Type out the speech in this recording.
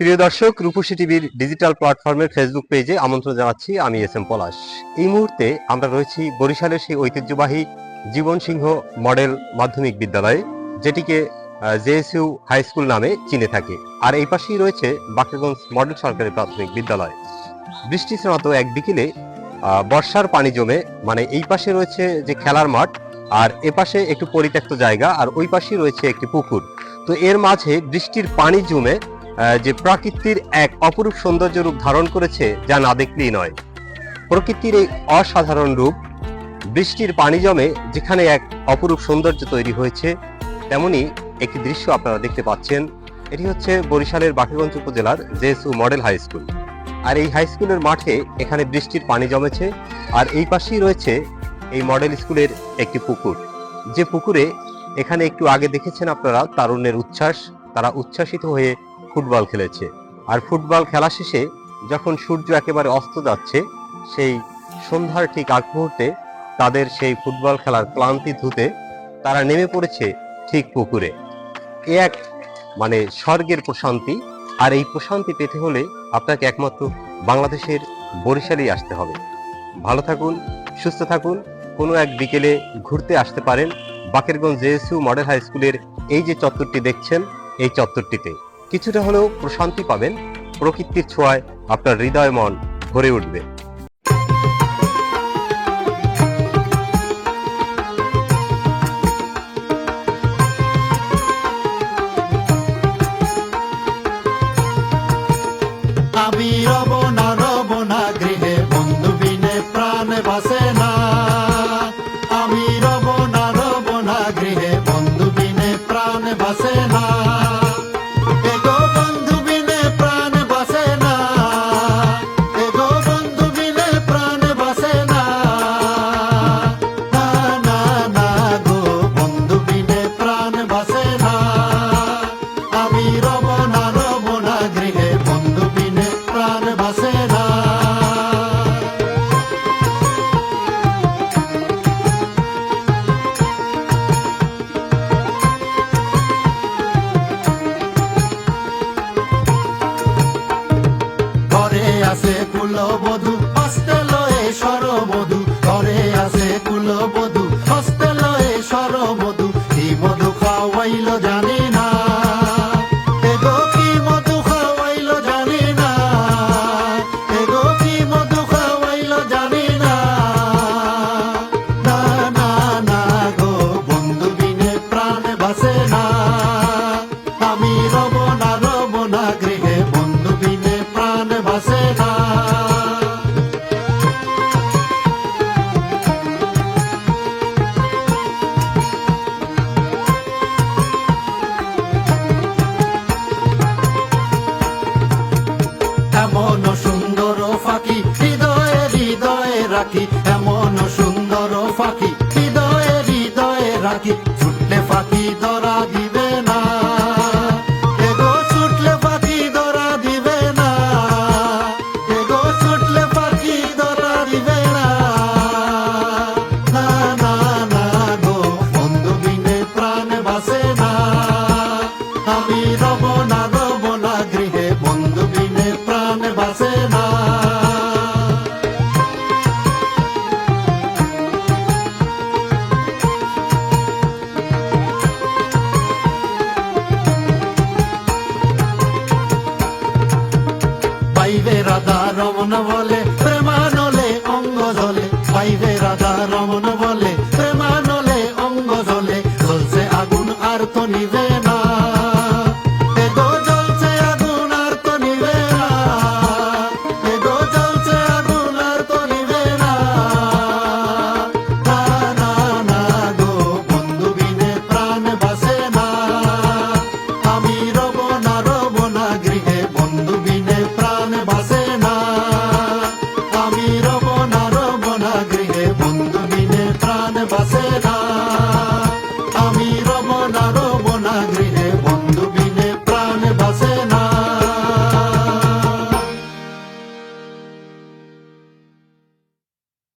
প্রিয় দর্শক, রূপসী টিভির ডিজিটাল প্ল্যাটফর্মের ফেসবুক পেজে আমন্ত্রণ জানাচ্ছি আমি এস এম পলাশ। এই মুহূর্তে আমরা রয়েছি বরিশালের সেই ঐতিহ্যবাহী জীবন সিংহ মডেল মাধ্যমিক বিদ্যালয়ে, যেটিকে জেএসইউ হাই স্কুল নামে চিনে থাকে। আর এই পাশেই রয়েছে বাকেরগঞ্জ মডেল সরকারি প্রাথমিক বিদ্যালয়। বৃষ্টি স্নাত এক বিকেলে বর্ষার পানি জমে মানে এই পাশে রয়েছে যে খেলার মাঠ, আর এ পাশে একটু পরিত্যক্ত জায়গা, আর ওই পাশেই রয়েছে একটি পুকুর। তো এর মাঝে বৃষ্টির পানি জমে যে প্রকৃতির এক অপরূপ সৌন্দর্য রূপ ধারণ করেছে, যা না দেখলেই নয়। প্রকৃতির এই অসাধারণ রূপ, বৃষ্টির পানি জমে যেখানে এক অপরূপ সৌন্দর্য তৈরি হয়েছে, তেমনি একটি দৃশ্য আপনারা দেখতে পাচ্ছেন। এটি হচ্ছে বরিশালের বাকেরগঞ্জ উপজেলার জেএসইউ মডেল হাই স্কুল। আর এই হাই স্কুলের মাঠে এখানে বৃষ্টির পানি জমেছে, আর এই পাশেই রয়েছে এই মডেল স্কুলের একটি পুকুর। যে পুকুরে এখানে একটু আগে দেখেছেন আপনারা, তারুণ্যের উচ্ছ্বাস, তারা উচ্ছ্বাসিত হয়ে ফুটবল খেলেছে। আর ফুটবল খেলা শেষে যখন সূর্য একেবারে অস্ত যাচ্ছে, সেই সন্ধ্যার ঠিক আগ মুহূর্তে তাদের সেই ফুটবল খেলার ক্লান্তি ধুতে তারা নেমে পড়েছে ঠিক পুকুরে। এ এক মানে স্বর্গের প্রশান্তি। আর এই প্রশান্তি পেতে হলে আপনাকে একমাত্র বাংলাদেশের বরিশালেই আসতে হবে। ভালো থাকুন, সুস্থ থাকুন, কোনো এক বিকেলে ঘুরতে আসতে পারেন। বাকেরগঞ্জ জেএসইউ মডেল হাই স্কুলের এই যে চত্বরটি দেখছেন, এই চত্বরটিতে। কিছুটা হলেও প্রশান্তি পাবেন। প্রকৃতির ছোঁয়ায় আপনার হৃদয় মন ভরে উঠবে। আছে কুলবধূ হস্তে সরবধূ। ঘরে আছে কুলবধূ হস্তে সরবধূ। কি মধু খাওয়াইল জানি না। এগো কি মধু খাওয়াইল জানি না। এগো কি মধু খাওয়াইল জানি না। না না গো, বন্ধু বিনে প্রাণ বাসে না। আমি রব ফাঁকি হৃদয়ে হৃদয়ে রাখি এমন রমন বলে